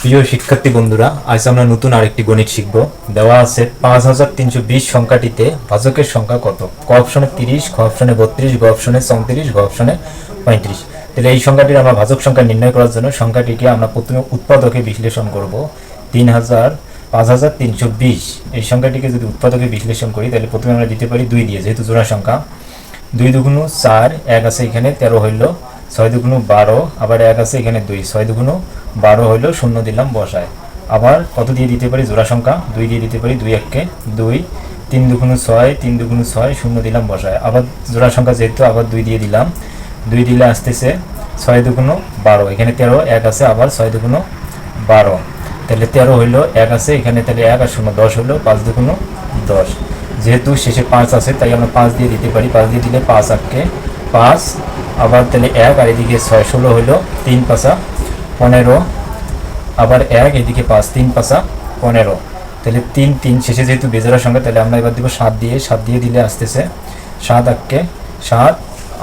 প্রিয় শিক্ষার্থী বন্ধুরা, আজ আমরা নতুন আরেকটি গণিত শিখব। দেওয়া আছে পাঁচ হাজার তিনশো বিশ সংখ্যাটিতে ভাজকের সংখ্যা কত? ক অপশনে তিরিশ, খ অপশনে বত্রিশ, গ অপশনে চৌত্রিশ, গ অপশনে পঁয়ত্রিশ। তাহলে এই সংখ্যাটির আমরা ভাজক সংখ্যা নির্ণয় করার জন্য সংখ্যাটিকে আমরা প্রথমে উৎপাদকে বিশ্লেষণ করব। তিন হাজার, পাঁচ হাজার তিনশো বিশ। এই সংখ্যাটিকে যদি উৎপাদকে বিশ্লেষণ করি, তাহলে প্রথমে আমরা দিতে পারি দুই দিয়ে, যেহেতু জোড়া সংখ্যা। দুই দুগুণ চার, এক আছে এখানে, তেরো হইল ছয় দুগুণ বারো, আবার এক আছে এখানে দুই। ছয় দুগুণ বারো হইল শূন্য দিলাম বসায়। আবার কত দিয়ে দিতে পারি? জোড়া সংখ্যা। দুই দিয়ে দিতে পারি দুই এককে দুই। তিন দুগুণ ছয়, তিন দুগুণ ছয়, শূন্য দিলাম বসায়। আবার জোড়া সংখ্যা যেহেতু আবার দুই দিয়ে দিলাম, দুই দিলে আসতেছে ছয় দুগুণ বারো। এখানে তেরো, এক আছে আবার ছয় দুগুণ বারো। তাহলে তেরো হইল এক আছে, এখানে তাহলে এক আর শূন্য দশ হইল পাঁচ দুগুণ দশ। যেহেতু শেষে পাঁচ আছে, তাই আমরা পাঁচ দিয়ে দিতে পারি। পাঁচ দিয়ে দিলে পাঁচ আটকে পাঁচ, আবার তাহলে এক, আর এদিকে ছয়, ষোলো হইল তিন পাঁচা, পনেরো, আবার এক, এদিকে পাঁচ, তিন পাঁচা, পনেরো। তাহলে তিন তিন, শেষে যেহেতু বেজোড়ার সঙ্গে তাহলে আমরা এবার দিব সাত দিয়ে সাত দিয়ে দিলে আসতেছে সাত আটকে সাত,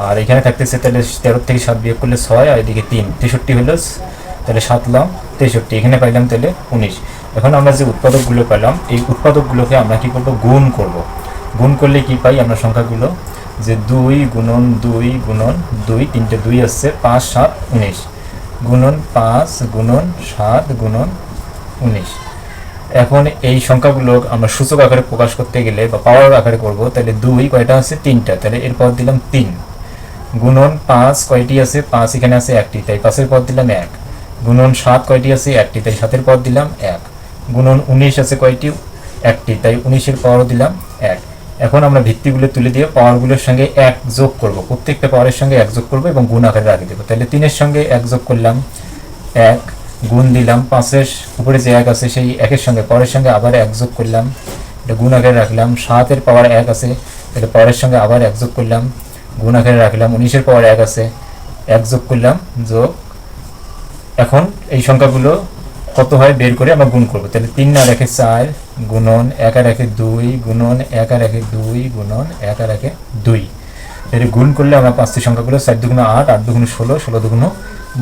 আর এখানে থাকতেছে তাহলে তেরো থেকে সাত বিয়োগ করলে ছয়, আর এদিকে তিন, তেষট্টি হলো তাহলে সাত লাম, তেষট্টি, এখানে পাইলাম তাহলে উনিশ। এখন আমরা যে উৎপাদকগুলো পেলাম, এই উৎপাদকগুলোকে আমরা কি করব? গুণ করব। গুণ করলে কি পাই? আমরা সংখ্যাগুলো যে দুই গুণন দুই গুণন দুই, তিনটে দুই আসছে পাঁচ, সাত, উনিশ। গুণন পাঁচ, গুণন সাত, গুণন উনিশ। এখন এই সংখ্যাগুলো আমরা সূচক আকারে প্রকাশ করতে গেলে বা পাওয়ার আকারে করব, তাহলে দুই কয়টা আছে? তিনটা। তাহলে এরপর দিলাম তিন। গুণন পাঁচ কয়টি আছে? পাঁচ এখানে আছে একটি, তাই পাঁচের পর দিলাম এক। গুণন সাত কয়টি আছে? একটি, তাই সাতের পর দিলাম এক। গুণন উনিশ আছে কয়টি? একটি, তাই উনিশের পরও দিলাম এক। এখন আমরা ভিত্তিগুলো তুলে দিয়ে পাওয়ারগুলোর সঙ্গে এক যোগ করব। প্রত্যেকটা পাওয়ারের সঙ্গে এক যোগ করব এবং গুণ আকারে রাখে দেবো। তাহলে তিনের সঙ্গে এক যোগ করলাম, এক গুণ দিলাম, পাঁচের উপরে যে এক আছে সেই একের সঙ্গে, পরের সঙ্গে আবার এক যোগ করলাম, এটা গুণ আকারে রাখলাম, সাতের পাওয়ার এক আছে, তাহলে পরের সঙ্গে আবার এক যোগ করলাম, গুণ আকারে রাখলাম, উনিশের পাওয়ার এক আছে, এক যোগ করলাম, যোগ। এখন এই সংখ্যাগুলো কত হয় বের করে আমরা গুণ করব। তাহলে তিন না রেখে চার গুণন এক একে দুই, গুণন এক একে দুই, গুণন এক একে দুই। তাহলে গুণ করলে আমরা পাঁচটি সংখ্যাগুলো চার দুগুণ আট আট দুগুণ ষোলো ষোলো দুগুণ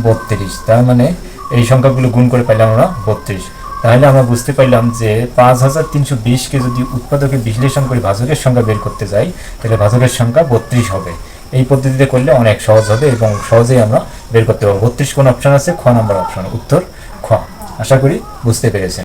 বত্রিশ। তার মানে এই সংখ্যাগুলো গুণ করে পাইলাম আমরা বত্রিশ। তাহলে আমরা বুঝতে পারলাম যে পাঁচ হাজার তিনশো বিশকে যদি উৎপাদকে বিশ্লেষণ করে ভাজকের সংখ্যা বের করতে যাই, তাহলে ভাজকের সংখ্যা বত্রিশ হবে। এই পদ্ধতিতে করলে অনেক সহজ হবে এবং সহজেই আমরা বের করতে পারব। বত্রিশ কোন অপশন আছে? খ নাম্বার অপশন উত্তর খ। আশা করি বুঝতে পেরেছেন।